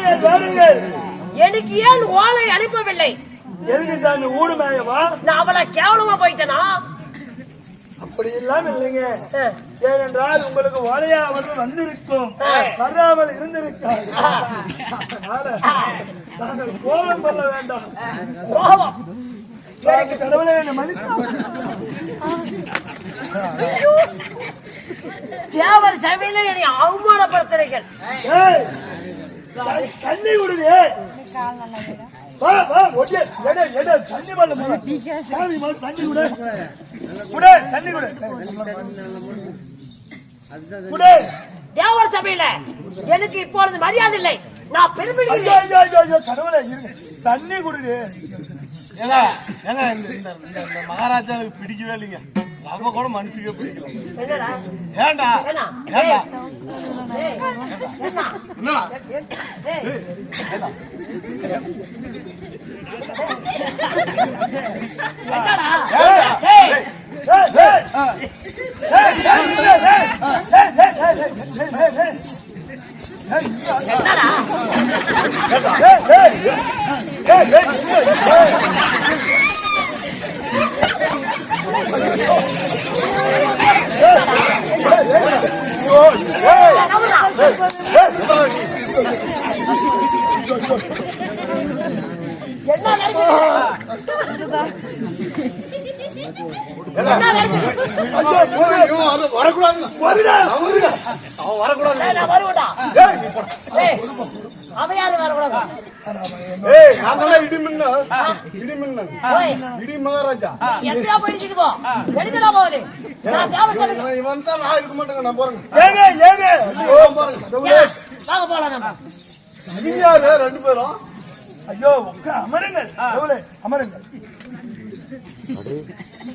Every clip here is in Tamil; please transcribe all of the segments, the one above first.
வாருங்கள், வாருங்கள். எனக்கு ஏன் ஓலை அனுப்பவில்லை? எதுக்கு சாமி ஊடு மேயவா நான் அவளை கேவலமா போயிட்டேனா? அப்படி எல்லாம் இல்லைங்க ஏனென்றால் உங்களுக்கு வாழையாவது வந்திருக்கும். வராமல் இருந்திருக்காது. நாங்கள் கோபம் கொள்ள வேண்டாம். கோபம். கடவுளே என்ன மன்னித்து தேவர் சபையில என்னை அவமானப்படுத்துறீர்கள். தண்ணி விடுங்க. வா வா ஒடிய எட எட தண்ணி சாமி மேல தண்ணி விடு. குடு தண்ணி குடு குடு தேவர் சபையில எனக்கு இப்பொழுது மரியாதை இல்லை. நான் ஐயோ கடவுளே இருங்க தண்ணி குடுங்க. ஏங்க ஏங்க இந்த இந்த இந்த- இந்த மகாராஜாவுக்கு பிடிக்கவே இல்லைங்க. அவ கூட மனுஷிக்க பிடிக்கல ஏண்டா ஏண்டா என்னடா வரக்கூடாது அவன் இடி மின்ன இடி மின்ன இடி மகாராஜா எத்தனை படிச்சுட்டு போ எடுக்கல போடு நான் தேவஸ்தானம் இருக்க மாட்டேங்க நான் போறேன் ஏங்க ஏங்க ரெண்டு பேரும் ஐயோ அமருங்கள் அமருங்கள்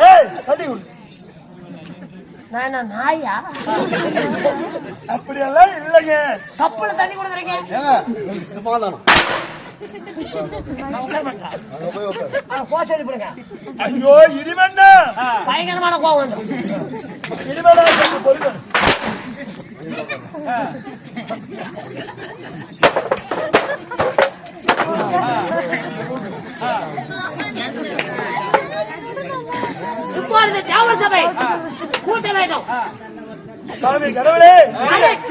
ஏய் கட்டி கொடு நான் நாயா? அப்படியெல்லாம் இல்லைங்க. கப்பல தண்ணி கொடுக்குறீங்க? ஏங்க ஐயோ இனிமேண்டா பயங்கரமான கோவம் இனிமேடா இப்பொழுது தேவர் சபை. கூட்ட வேண்டும். சாமி கடவுளே.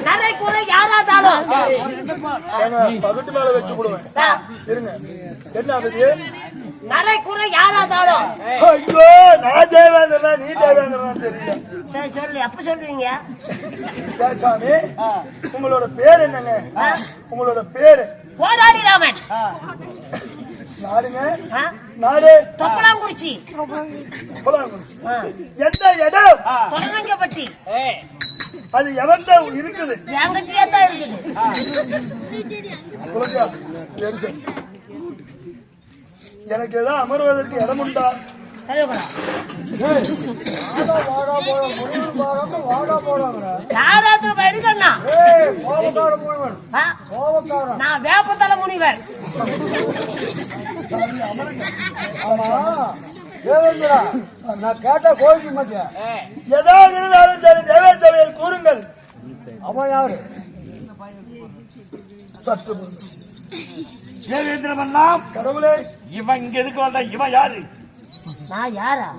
நரை குறை யாராதாலும். ஏங்க, பகட்டு மேல வச்சு போடுவேன். இருங்க. என்ன ஆகுது நரை குறை யாராதாலும். ஐயோ நான் தேவேந்திரனா நீ தேவேந்திரனா தெரியல சரி சொல்லு அப்ப சொல்லுவீங்க சாமி உங்களோட பேர் என்னங்க? உங்களோட பேரு? கோடாடி ராமன். நாடுங்க. ஆ? நாடு. தொப்பலாங்குறிச்சி. எந்த இடம்? தொடங்கப்பட்டி அது எவன்ட இருக்குது. என்கிட்டயே தான் இருக்குது. எனக்கு ஏதோ அமர்வதற்கு இடம் உண்டா? நான் வேப்பத்தல முனிவர். தேவேந்திரா நான் கேட்டா கோவிக்க மாட்டேன் ஏதாவது இருந்தாலும் சரி தேவர் சபையில் கூறுங்கள் அவன் யாரு சற்று முன். தேவேந்திர மன்னா கடவுளே இவன் இங்க எதுக்கு வந்தா இவன் யாரு நான் யாரா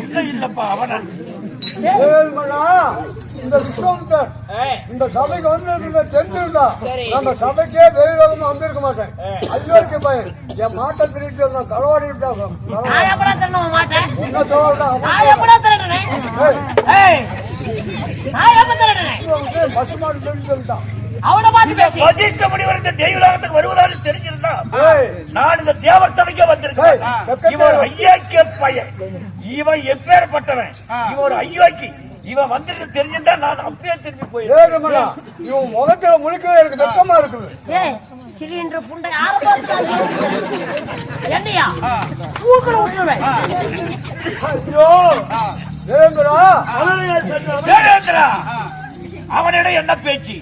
இல்ல இல்லப்பா அவன தேவேந்திரா இந்த விஸ்வாமித்தர் இந்த சபைக்கு வந்து நீங்க தெரிஞ்சிருந்தா நம்ம சபைக்கே வெளியில வந்திருக்க மாட்டேன். ஐயோக்கு பையன் என் மாட்டை திருட்டு நான் களவாடி பசு மாடு திருட்டு சொல்லிட்டான் அவனை பார்த்து முனிவர் இந்த தெய்வலோகத்துக்கு வருவதாக தெரிஞ்சிருந்தா நான் இந்த தேவர் சபைக்கு வந்திருக்கேன். இவன் ஐயாக்கிய பையன். இவன் எப்பேற்பட்டவன்? இவன் ஒரு ஐயாக்கி. இவன் வந்துட்டு தெரிஞ்சிருந்தா நான் அப்பயே திரும்பி போயிருக்கேன் இவன் முகத்துல முழுக்கவே எனக்கு வெக்கமா இருக்குது. ஏய் சிலிண்டர் புண்டை என்னையா? ஊக்கல விட்டுருவேன் ஐயோ அவனிடம் என்ன பேச்சு?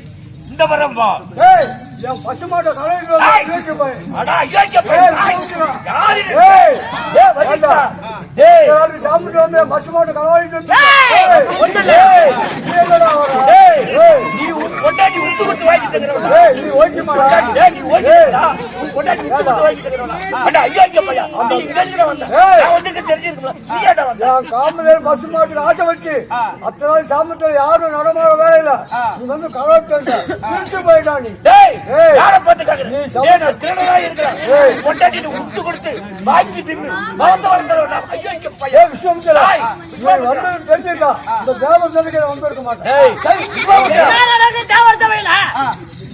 இந்த வரம் வா. ஏய் என் பசு மாட்டை கலவாடி ஏய். திருட்டு பையன் அடா ஐயாக்கிய ஏய், பையன் சாப்பிடுறா. யார் இது? ஏய், ஏய், வசிஷ்டா. டேய், எல்லாரும் சாப்பிட்டு வந்து பசு மாட்டை கலவாடிட்டு வந்து- ஏய், ஏய், ஒண்ணுல்ல. ஏய், நீ என்னடா வர? டேய், ஏய், நீ உன் பொண்டாட்டி உத்து குத்து வாங்கிட்டு இருக்கிறவனா? ஏய், நீ ஓய்க்குமாடா? டேய், நீ ஓடிடுடா. உன் பொண்டாட்டி உத்து குத்து வாங்கிட்டு இருக்கிறவனா? அடா ஐயாக்கிய பையன். நீ இங்க எதுக்குடா வந்த? ஏய். நான் வந்துட்டு தெரிஞ்சிருக்கும்ல. நீ ஏன்டா வந்த? என் காமரேல் பசு மாட்டுக்கு ஆசை வச்சு அத்தனை நாள் சாமத்துல யாரும் நடமாட வேலை இல்ல நீ வந்து கலவாட்டு திருட்டு போயிட்டா நீ. டேய், ஏய். யாரை பார்த்து கேக்குற? நீ திருடனா பொண்டாட்டிட்டு உத்து கொடுத்து வாங்கி தின்னு. வளர்ந்து வளர்ந்தவனா? ஐயாக்கிய ஏ பையன். வந்து தெரிஞ்சிருக்கா இந்த தேவ சந்திக்க வந்திருக்க மாட்டேன்.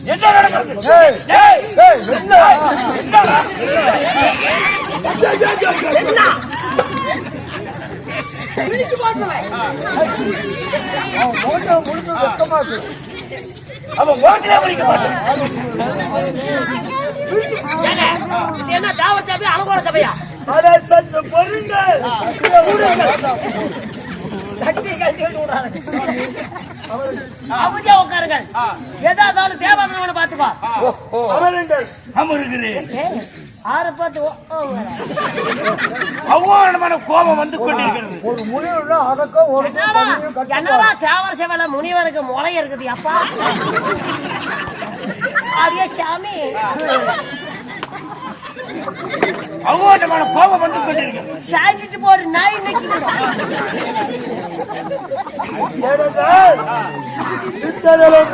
என்ன? என்னடா? அவன் ஓட்டிலே முடிக்க மாட்டான் என்ன தேவர் சபை அலங்கோல சபையா அதை சற்று பொருங்கள் சட்டி கட்டி விடுறாங்க அமைதியா உட்காருங்கள். எதா இருந்தாலும் தேவாதனவனை பாத்துக்கோ ஆறு பார்த்து. அவ்வாறமான கோபம் வந்து கொண்டிருக்கிறது. ஒரு முடிவுனா அதற்கும் ஒரு என்னடா தேவர் சபையில முனிவருக்கு முளை இருக்குது அப்பா? அப்படியே சாமி. அவ்வாறமான கோபம் வந்து கொண்டிருக்கிறது. சாக்கிட்டு போடு நாய் சித்தர்களும்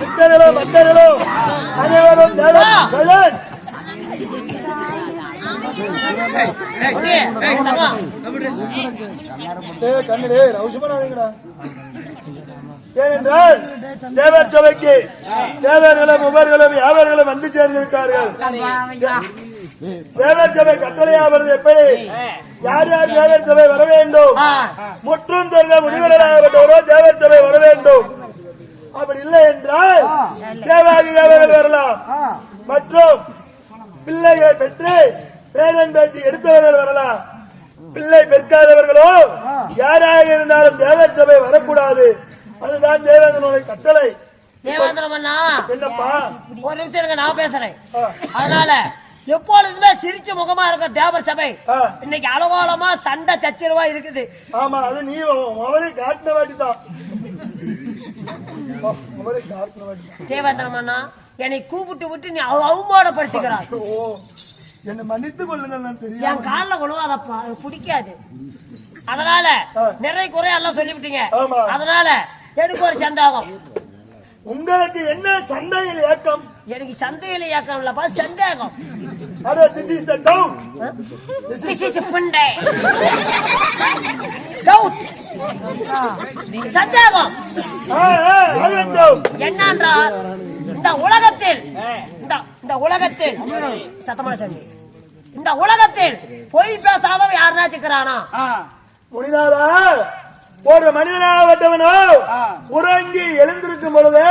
சித்தர்களும் மத்தர்களும் அனைவரும் ஏ கண்ணிலே ரவுசமனாதீங்கடா ஏனென்றால் தேவர் சபைக்கு தேவர்களும் உபர்களும் யாவர்களும் வந்து சேர்ந்திருக்கார்கள். தேவர் சபை கட்டளையாவது எப்படி? யார் யார் தேவர் சபை வர வேண்டும்? முற்றும் தெரிந்த முனிவர்களாகப்பட்டவரோ தேவர் சபை வர வேண்டும். அப்படி இல்லை என்றால் தேவாதி தேவர்கள் வரலாம். மற்றும் பிள்ளையை பெற்று பேரன் பேச்சு எடுத்தவர்கள் வரலாம். பிள்ளை பெற்காதவர்களோ யாராக இருந்தாலும் தேவர் சபை வரக்கூடாது. அதுதான் தேவேந்திரனுடைய கட்டளை. தேவேந்திரம் என்னப்பா? ஒரு நிமிஷம் நான் பேசுறேன். அதனால எப்பொழுதுமே சிரிச்ச முகமா இருக்க தேவர் சபை. இன்னைக்கு அலகோலமா சண்டை சச்சரவா இருக்குது. ஆமா அது நீ அவரை காட்டின வாட்டி தான் அவரை காட்டின வாட்டி. தான் தேவேந்திரம் அண்ணா என்னை கூப்பிட்டு விட்டு நீ அவ- அவமானப்படுத்திக்கிறார் என்னை மன்னித்துக் கொள்ளுங்கள் நான் தெரியும் என் கால்ல கொழுவாதப்பா அது பிடிக்காது. அதனால. நிறைய குறை எல்லாம் சொல்லிவிட்டீங்க. அதனால எனக்கு ஒரு சந்தேகம். உங்களுக்கு என்ன சண்டையில் ஏக்கம்? எனக்கு சந்தையில இயக்கம் இல்லப்பா சந்தேகம். அது this is the town is a Monday. Doubt. சந்தேகம். என்னன்றால் இந்த உலகத்தில் இந்த இந்த உலகத்தில் சத்தமான சொல்லி இந்த உலகத்தில் பொய் பேசாதவன் யாருனாச்சும் இருக்கிறானா முனிநாதா ஒரு மனிதனாகப்பட்டவனோ உறங்கி எழுந்திருக்கும் பொழுது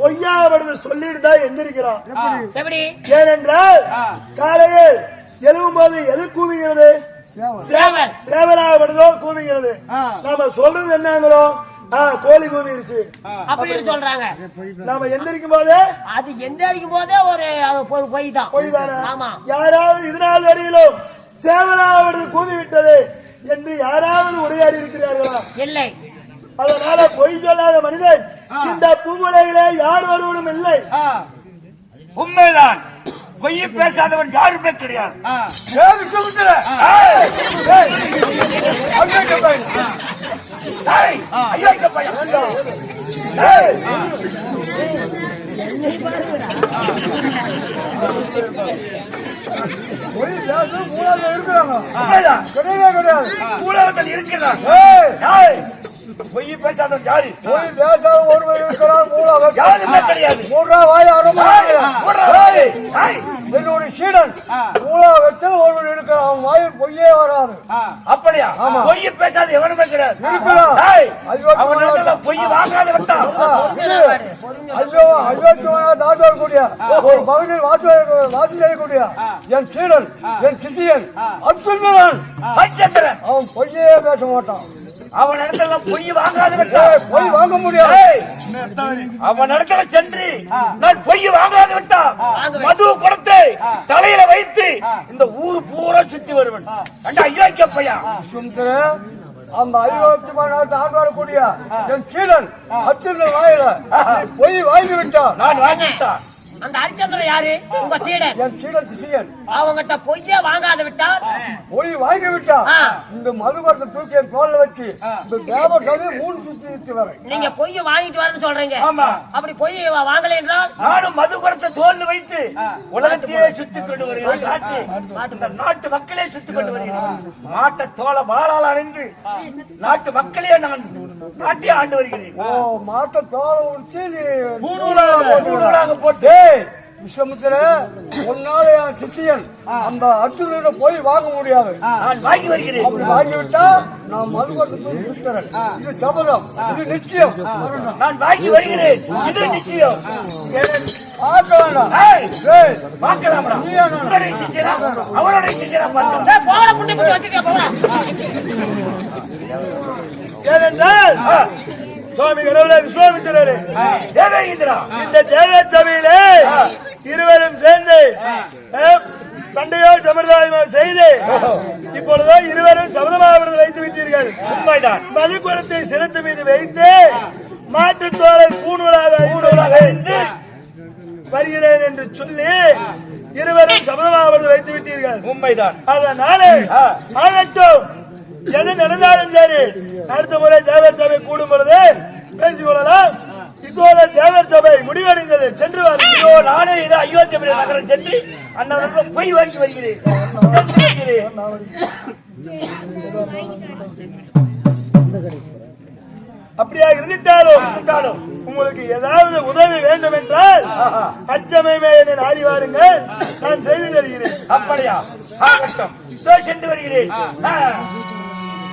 பொய்யாவது சொல்லிட்டு தான் எந்திரிக்கிறான். ஏனென்றால் காலையில் எழுவும் போது எது கூவுகிறது? சேவல். சேவலாகப்படுதோ கூவுகிறது. நாம சொல்றது என்னங்கிறோம். ஆ, கோழி கூவிருச்சு. அப்படின்னு சொல்றாங்க. நாம எந்திரிக்கும் போது அது எந்த அடிக்கும் போதே ஒரு பொய் தான் பொய் தானே ஆமா. யாராவது இதனால் வரையிலும் சேவலாவது கூவி விட்டது என்று யாராவது உரையாடி இருக்கிறார்களா? இல்லை. அதனால பொய் சொல்லாத மனிதன் இந்த பூவுலகிலே யார் ஒருவனும் இல்லை. உண்மைதான். பொய் பேசாதவன் யாருமே கிடையாது. ஏய், விஸ்வாமித்திர, போய் பேச மூணாவது இருக்கிறாங்க. கிடையவே கிடையாது. ஏய், ஏய், பொய் பேசாதவன் யாரு? போய் பேசாத ஒருவர் இருக்கிறான் மூணாவது யாருமே கிடையாது. மூன்றா வாய் ஏய், அரை ஏய், ஏய், என்னுடைய சீடன். மூலா வச்சு ஒருவன் இருக்கிறான். அவன் வாயில் பொய்யே வராது. அப்படியா? பொய் பேசாத எவனுமே கிடையாது இருக்கிறான். ஏய், ஐயோ, அவன் இடத்துல பொய் வாங்காத ஐயோ ஐயோ நாட்டு வரக்கூடிய ஒரு பகுதியில் வாசி வாசி செய்யக்கூடிய என் சீடன் என் சிசியன் அற்புதன் ஹரிச்சந்திரன் அவன் பொய்யே பேச மாட்டான். அவன் இடத்துல பொய் வாங்காத விட்டான். பொய் வாங்க முடியாது. அவன் இடத்துல சென்று நான் பொய் வாங்காது விட்டான். மது கொடுத்து தலையில வைத்து இந்த ஊர் பூரா சுத்தி வருவன். கண்டா ஐயோக்கிய பையன்? சுந்தர அந்த ஐரோப்பிய மாநாட்டு ஆண்டு வரக்கூடிய என் சீடன் அச்சுதன் வாயில பொய் வாங்கி விட்டான். நான் வாங்கிட்டான் அந்த ஹரிச்சந்திரன் யாரு? உங்க சீடன். என் சீடன் சிசியன் அவங்கிட்ட பொய்ய வாங்காத விட்டால்? பொய் வாங்கி விட்டான் ஆ. இந்த மதுபரத்தை தூக்கி என் தோல்ல வச்சு இந்த தேவ சபை மூணு சுத்தி சுத்தி வரேன் நீங்க பொய்ய வாங்கிட்டு வரேன்னு சொல்றீங்க. ஆமா. அப்படி பொய் வாங்கல என்றால்? நானும் மதுபுரத்தை தோல் வைத்து உலகத்தையே சுத்தி கொண்டு வருகிறேன். நாட்டு மக்களே சுத்தி கொண்டு வருகிறேன் நாட்டை தோலை வாழால் அணிந்து நாட்டு மக்களே நான் நாட்டை ஆண்டு வருகிறேன். ஓ மாட்ட தோலை ஊடுருவலாக போட்டு விஸ்வமுத்திர உன்னால என் சிஷியன் அந்த அர்ஜுனோட போய் வாங்க முடியாது. நான் வாங்கி வருகிறேன் அப்படி வாங்கி விட்டா நான் மதுபரத்தை தூக்கி சுத்துறேன் இது சபதம். இது நிச்சயம். நான் வாங்கி வருகிறேன். இது நிச்சயம். பார்க்க வேண்டாம். ஏய், டேய், பார்க்கலாம்டா. நீயா நானா? உன்னுடைய சிஷ்யனா, அவனுடைய சிஷ்யனா பார்க்கலாம். புண்ணி வச்சுக்க ஏனென்றால் சுவாமி கடவுளே விஸ்வாமித்திரரே இந்த தேவ சபையிலே இருவரும் சேர்ந்து சண்டையோ சம்பிரதாயமோ செய்து இப்பொழுதோ இருவரும் சபதமாக வைத்து விட்டீர்கள். உண்மைதான். மது குளத்தை சிரத்து மீது வைத்து மாட்டுத் தோலை கூடுதலாக கூடுதலாக என்று வருகிறேன் என்று சொல்லி இருவரும் சபதமாக வைத்து விட்டீர்கள். உண்மைதான். அதனாலே. ஆகட்டும். எது நடந்தாலும் சரி. அடுத்த முறை தேவர் சபை கூடும் பொழுது பேசிக் கொள்ளலாம். இதோட தேவர் சபை முடிவடைந்தது. சென்று ஐயோ, நானே இது அயோத்திய நகரம் சென்று அண்ணன் போய் வாங்கி வருகிறேன். அப்படியா இருந்துட்டாலும் இருந்தாலும் உங்களுக்கு ஏதாவது உதவி வேண்டும் என்றால் அச்சமயமே என்னை நாடி வாருங்கள். நான் செய்து தருகிறேன். அப்படியா? சென்று வருகிறேன்.